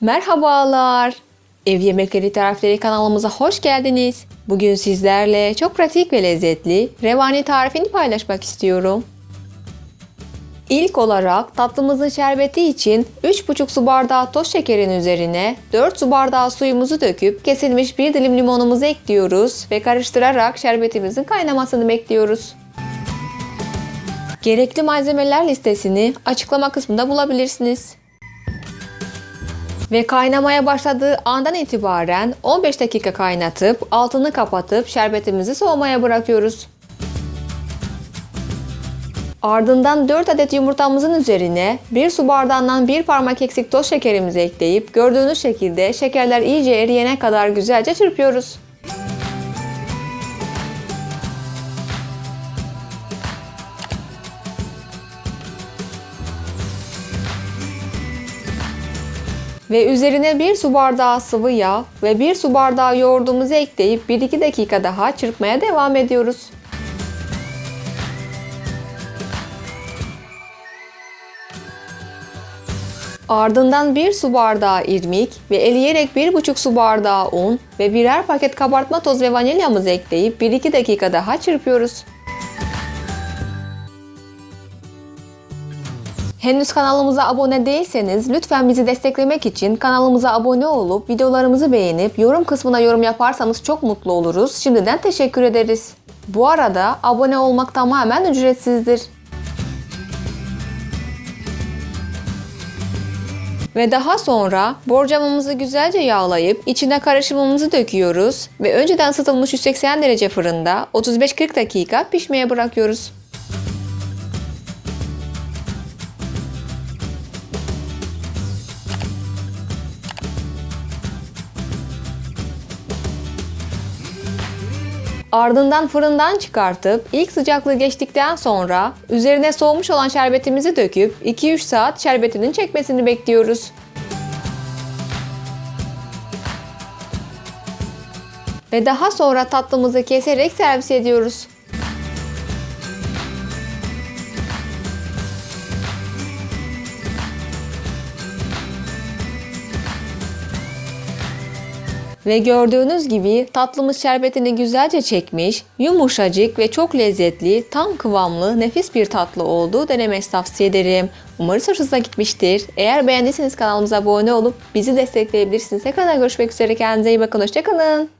Merhabalar. Ev Yemekleri Tarifleri kanalımıza hoş geldiniz. Bugün sizlerle çok pratik ve lezzetli revani tarifini paylaşmak istiyorum. İlk olarak tatlımızın şerbeti için 3,5 su bardağı toz şekerin üzerine 4 su bardağı suyumuzu döküp kesilmiş bir dilim limonumuzu ekliyoruz ve karıştırarak şerbetimizin kaynamasını bekliyoruz. Gerekli malzemeler listesini açıklama kısmında bulabilirsiniz. Ve kaynamaya başladığı andan itibaren 15 dakika kaynatıp altını kapatıp şerbetimizi soğumaya bırakıyoruz. Ardından 4 adet yumurtamızın üzerine 1 su bardağından 1 parmak eksik toz şekerimizi ekleyip gördüğünüz şekilde şekerler iyice eriyene kadar güzelce çırpıyoruz. Ve üzerine 1 su bardağı sıvı yağ ve 1 su bardağı yoğurdumuzu ekleyip 1-2 dakika daha çırpmaya devam ediyoruz. Ardından 1 su bardağı irmik ve eleyerek 1,5 su bardağı un ve birer paket kabartma toz ve vanilyamızı ekleyip 1-2 dakika daha çırpıyoruz. Henüz kanalımıza abone değilseniz lütfen bizi desteklemek için kanalımıza abone olup videolarımızı beğenip yorum kısmına yorum yaparsanız çok mutlu oluruz. Şimdiden teşekkür ederiz. Bu arada abone olmak tamamen ücretsizdir. Ve daha sonra borcamımızı güzelce yağlayıp içine karışımımızı döküyoruz ve önceden ısıtılmış 180 derece fırında 35-40 dakika pişmeye bırakıyoruz. Ardından fırından çıkartıp ilk sıcaklığı geçtikten sonra üzerine soğumuş olan şerbetimizi döküp 2-3 saat şerbetinin çekmesini bekliyoruz. Ve daha sonra tatlımızı keserek servis ediyoruz. Ve gördüğünüz gibi tatlımız şerbetini güzelce çekmiş, yumuşacık ve çok lezzetli, tam kıvamlı, nefis bir tatlı oldu. Denemesi tavsiye ederim. Umarım hoşunuza gitmiştir. Eğer beğendiyseniz kanalımıza abone olup bizi destekleyebilirsiniz. Tekrar görüşmek üzere. Kendinize iyi bakın. Hoşçakalın.